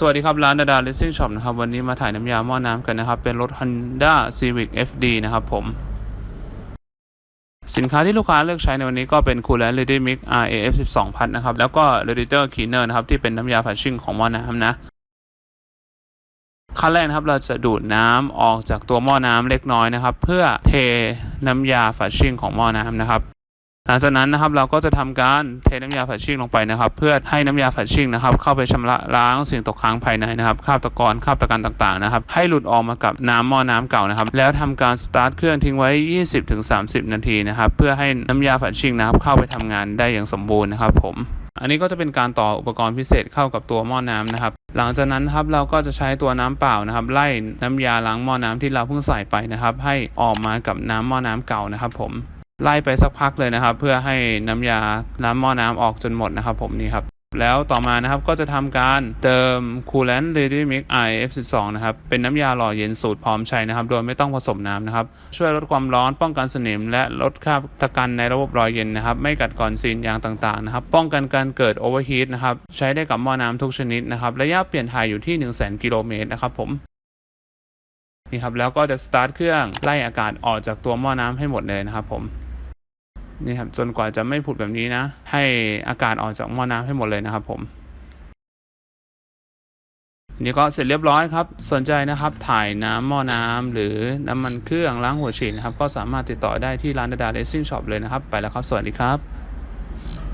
สวัสดีครับ ร้านดาดา Racing Shop นะครับ วันนี้มาถ่ายน้ำยาหม้อน้ำกันนะครับ เป็นรถ Honda Civic FD นะครับผม สินค้าที่ลูกค้าเลือกใช้ในวันนี้ก็เป็น Coolant Ready Mix RAF 12พัทนะครับ แล้วก็ Radiator Cleaner นะครับ ที่เป็นน้ำยาฝัดชิ่งของหม้อน้ำนะขั้นแรกนะครับเราจะดูดน้ำออกจากตัวหม้อน้ำเล็กน้อยนะครับ เพื่อเทน้ำยาฝัดชิ่งของหม้อน้ำนะครับ หลังจากนั้นนะครับเราก็จะทำการเทน้ำยาฝัดชิ่งลงไปนะครับ เพื่อให้น้ำยาฝัดชิ่งนะครับ เข้าไปชำระล้างสิ่งตกค้างภายในนะครับคราบตะกอนคราบตะกันต่างๆนะครับ ให้หลุดออกมากับน้ำหม้อน้ำเก่านะครับ แล้วทำการสตาร์ทเครื่องทิ้งไว้ 20-30 นาทีนะครับ เพื่อให้น้ำยาฝัดชิ่งนะครับ เข้าไปทำงานได้อย่างสมบูรณ์นะครับ ผม อันนี้ก็จะเป็นการต่ออุปกรณ์พิเศษเข้ากับตัวหม้อน้ำนะครับหลังจากนั้นครับเราก็จะใช้ตัวน้ำเปล่านะครับ ไล่น้ำยาล้างหม้อน้ำที่เราเพิ่งใส่ไปนะครับ ให้ออกมากับน้ำหม้อน้ำเก่านะครับ ผม ไล่ไปสักพักเลยนะครับ เพื่อให้น้ำยาน้ำหม้อน้ำออกจนหมดนะครับ ผมนี่ครับแล้วต่อมานะครับก็จะทำการเติม Coolant Ready Mix IF12 นะครับ เป็นน้ำยาหล่อเย็นสูตรพร้อมใช้นะครับ โดยไม่ต้องผสมน้ำนะครับ ช่วยลดความร้อนป้องกันสนิม และลดค่าตะกันในระบบรอยเย็นนะครับ ไม่กัดกร่อนซีนยางต่างๆนะครับ ป้องกันการเกิดโอเวอร์ฮีทนะครับ ใช้ได้กับหม้อน้ำทุกชนิดนะครับ ระยะเปลี่ยนถ่ายอยู่ที่ 1 0 0 0 0 0กิโลเมตรนะครับผมนี่ครับแล้วก็จะสตาร์ทเครื่องไล่อากาศออกจากตัวหม้อน้ำให้หมดเลยนะครับผม นี่ครับจนกว่าจะไม่ผุดแบบนี้นะ ให้อากาศออกจากหม้อน้ำให้หมดเลยนะครับผมนี่ก็เสร็จเรียบร้อยครับ สนใจนะครับถ่ายน้ำหม้อน้ำหรือน้ำมันเครื่องล้างหัวฉีดนะครับ ก็สามารถติดต่อได้ที่ร้านดาดาเลสซิ่งช็อปเลยนะครับ ไปแล้วครับ สวัสดีครับ